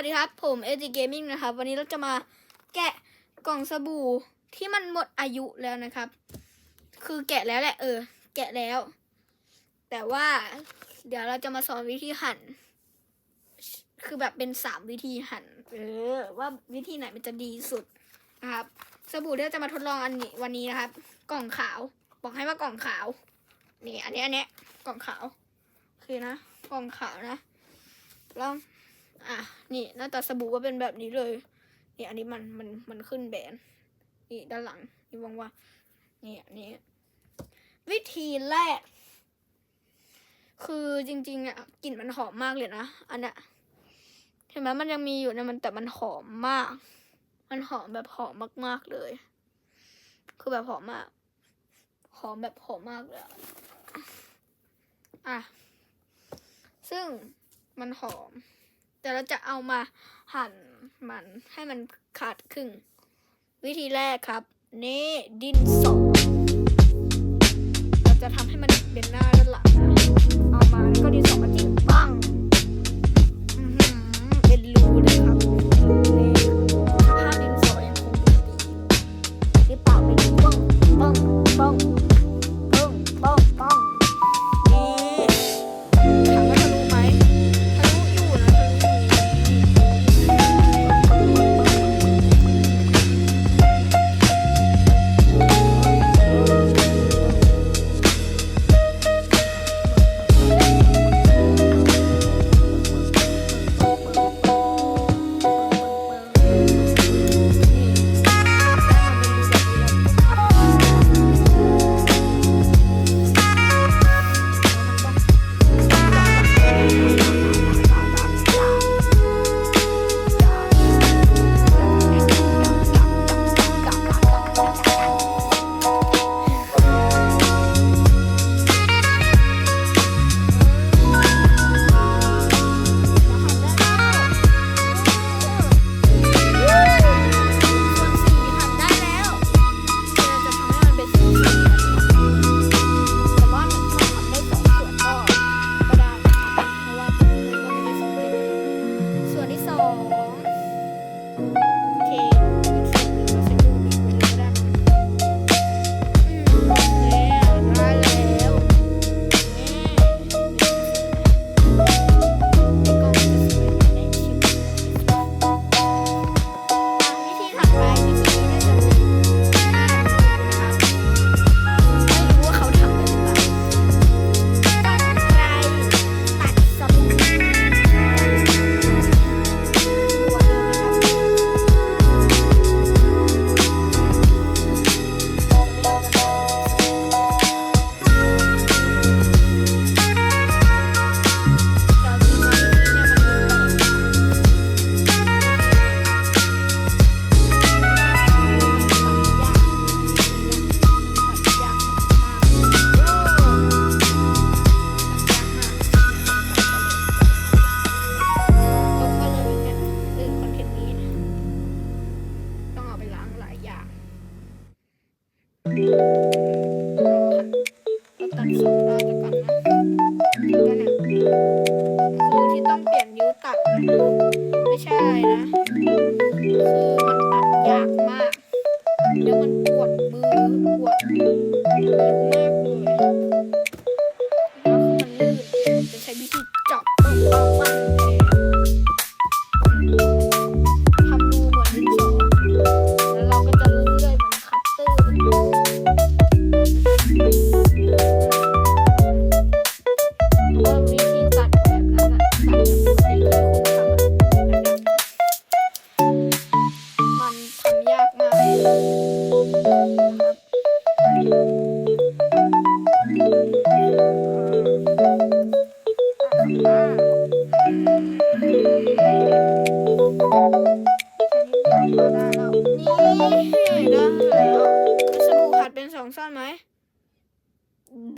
วัสดีครับ ผมเอจิเกมมิ่งนะครับ วันนี้เราจะมาแกะกล่องสบู่ที่มันหมดอายุแล้วนะครับ คือแกะแล้วแหละเออ แกะแล้ว แต่ว่า เดี๋ยวเราจะมาสอนวิธีหั่น คือแบบเป็นสามวิธีหั่น เออ ว่าวิธีไหนมันจะดีสุดนะครับ สบู่ที่เราจะมาทดลองอันนี้วันนี้นะครับ กล่องขาว บอกให้ว่ากล่องขาว นี่ อันนี้อันนี้กล่องขาวคือนะ กล่องขาวนะ ลอง อะนี่หน้าตาสบู่ก็เป็นแบบนี้เลยนี่อันนี้มันมันมันขึ้นแบนนี่ด้านหลังนี่ว่างว่านี่อันนี้วิธีแรก คือจริงๆอะกลิ่นมันหอมมากเลยนะอันเนี้ยเห็นไหมมันยังมีอยู่นะมันแต่มันหอมมาก มันหอมแบบหอมมากๆเลย คือแบบหอมมาก หอมแบบหอมมากเลยอะอะซึ่งมันหอม แต่เราจะเอามาหั่นมันให้มันขาดครึ่ง วิธีแรกครับ นี่ดินสอเราจะทำให้มันเป็นหน้าด้านหลังนะเอามาแล้วก็ดินสอมาจิ้มปั ตัดสองดานแล้วกันนะก็เนี่ยคือที่ต้องเปลี่ยนนิ้วตัดนะ ซ่อนไหม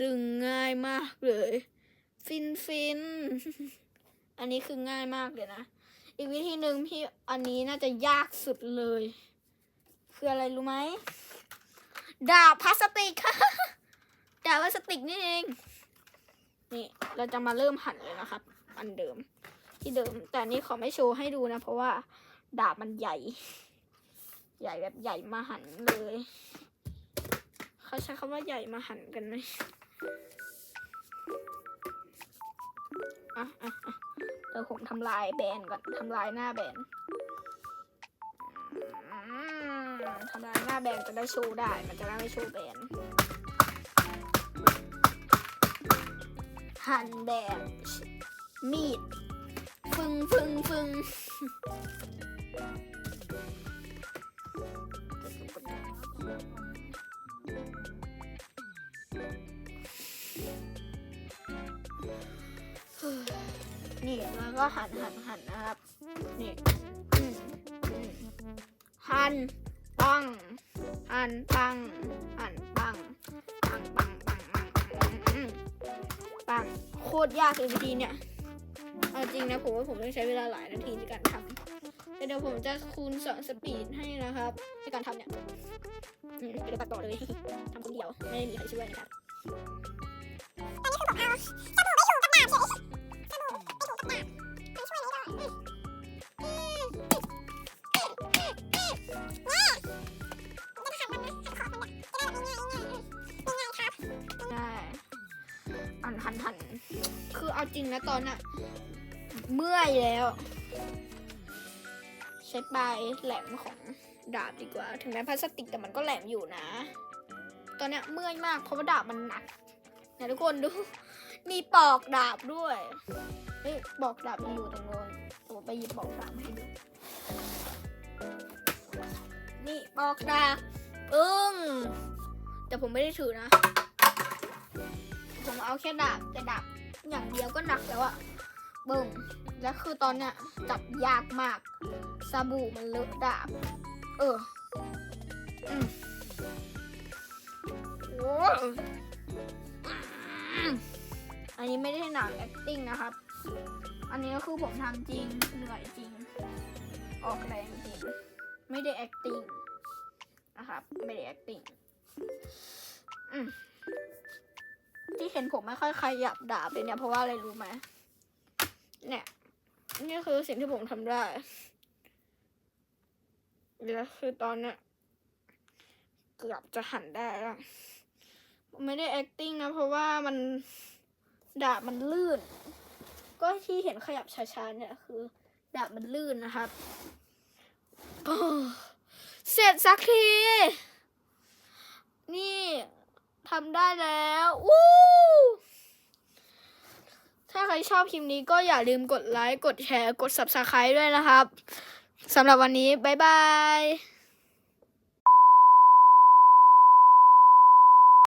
ดึงง่ายมากเลย ฟินฟิน อันนี้คือง่ายมากเลยนะ อีกวิธีหนึ่งพี่อันนี้น่าจะยากสุดเลย คืออะไรรู้ไหม ดาบพลาสติกดาบพลาสติกนี่เองนี่เราจะมาเริ่มหั่นเลยนะครับ อันเดิม ที่เดิม แต่นี้ขอไม่โชว์ให้ดูนะ เพราะว่า ดาบมันใหญ่ ใหญ่แบบใหญ่มาหั่นเลยเขาใช้คำว่าใหญ่มาหั่นกันไหมอะอะอะเดี๋ยวผมทำลายแบนก่อนทำลายหน้าแบน ทำลายหน้าแบนด์จะได้ชว์ได้ มันจะได้ไม่ชว์แบนด์หั่นแบบมีด ฟึงฟึงฟึงนี่แล้วก็หั่นหั่นหั่นนะครับ นี่ หั่นปังหั่นปังหั่นปังปังปังปังปังปังโคตรยากเลยวิธีเนี่ยเอาจริงนะผมว่าผมต้องใช้เวลาหลายนาทีในการทำเดี๋ยวผมจะคูณสองสปีดให้นะครับในการทำเนี่ยเดี๋ยวตัดต่อเลยทำคนเดียวไม่ได้มีใครช่วยนะครับได้ จริงนะตอนน่ะ เมื่อยแล้ว ใช้ปลายแหลมของดาบดีกว่า ถึงแม้พลาสติกแต่มันก็แหลมอยู่นะ ตอนเนี้ยเมื่อยมากเพราะว่าดาบมันหนักเนี่ยทุกคนดู มีปอกดาบด้วยเฮ้ยปอกดาบมันอยู่ตรงโน้นผมไปหยิบปอกดาบมาให้ดูนี่ปอกดาบอึ้งแต่ผมไม่ได้ถือนะ ผมเอาแค่ดาบแต่ดาบ อย่างเดียวก็หนักแล้วอะเบิ่งแล้วคือตอนเนี้ยจับยากมากสบู่มันเลอะดาบ เอออืมโอ้อันนี้ไม่ได้หนัง acting นะครับ อันนี้ก็คือผมทำจริง เหนื่อยจริง ออกแรงจริง ไม่ได้ acting นะครับ ไม่ได้ acting อืม เห็นผมไม่ค่อยขยับดาบเลยเนี่ย เพราะว่าอะไรรู้ไหมเนี่ยนี่คือสิ่งที่ผมทำได้แล้วคือตอนเนี้ยเกือบจะหันได้แล้วไม่ได้ acting นะ เพราะว่ามันดาบมันลื่น ก็ที่เห็นขยับช้าๆเนี่ยคือ ดาบมันลื่นนะครับเสร็จสักที นี่ ทำได้แล้ววู้ถ้าใครชอบคลิปนี้ก็อย่าลืมกดไลค์ กดแชร์ กด subscribe ด้วยนะครับสำหรับวันนี้ บ๊ายบาย